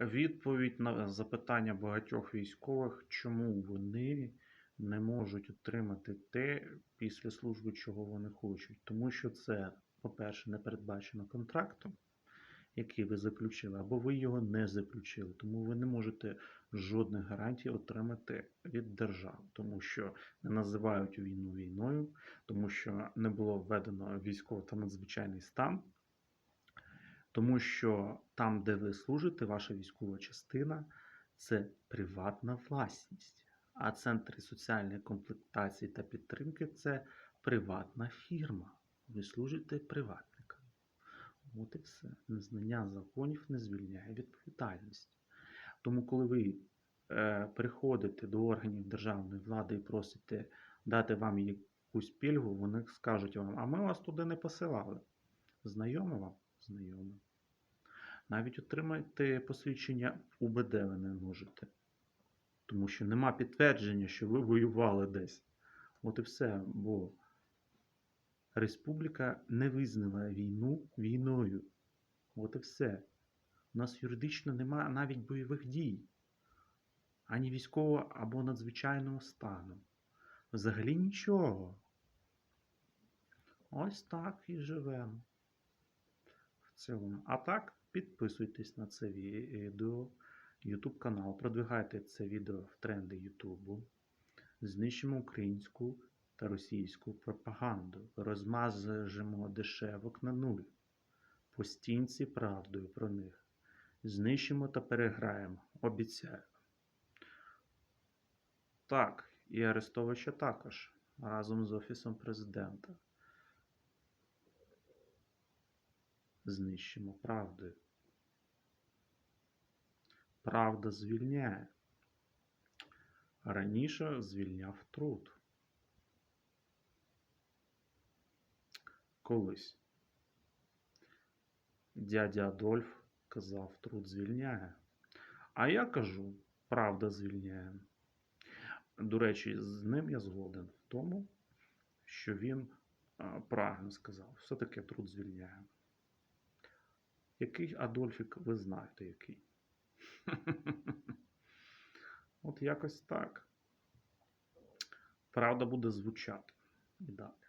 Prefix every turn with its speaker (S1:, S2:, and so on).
S1: Відповідь на запитання багатьох військових, чому вони не можуть отримати те після служби, чого вони хочуть. Тому що це, по-перше, не передбачено контрактом, який ви заключили, або ви його не заключили. Тому ви не можете жодних гарантій отримати від держави, тому що не називають війну війною, тому що не було введено військовий та надзвичайний стан. Тому що там, де ви служите, ваша військова частина це приватна власність. А центри соціальної комплектації та підтримки це приватна фірма. Ви служите приватникам. От і все. Незнання законів не звільняє відповідальності. Тому, коли ви е, приходите до органів державної влади і просите дати вам якусь пільгу, вони скажуть вам, а ми вас туди не посилали. Знайомо вам? Знайомо. Навіть отримати посвідчення УБД ви не можете. Тому що нема підтвердження, що ви воювали десь. От і все. Бо республіка не визнала війну війною. От і все. У нас юридично немає навіть бойових дій, ані військового або надзвичайного стану. Взагалі нічого. Ось так і живемо. В цілому. А так, підписуйтесь на це відео. YouTube канал, продвигайте це відео в тренди YouTube. Знищимо українську та російську пропаганду. Розмазимо дешевок на нуль. По стінці правдою про них. Знищимо та переграємо. Обіцяю. Так, і Арестовича також разом з Офісом президента. Знищимо правдою. Правда звільняє. Раніше звільняв труд. Колись. Дядя Адольф казав, труд звільняє. А я кажу, правда звільняє. До речі, з ним я згоден в тому, що він правильно сказав. Все-таки труд звільняє. Який Адольфік, ви знаєте, який. От якось так. Правда буде звучати і далі.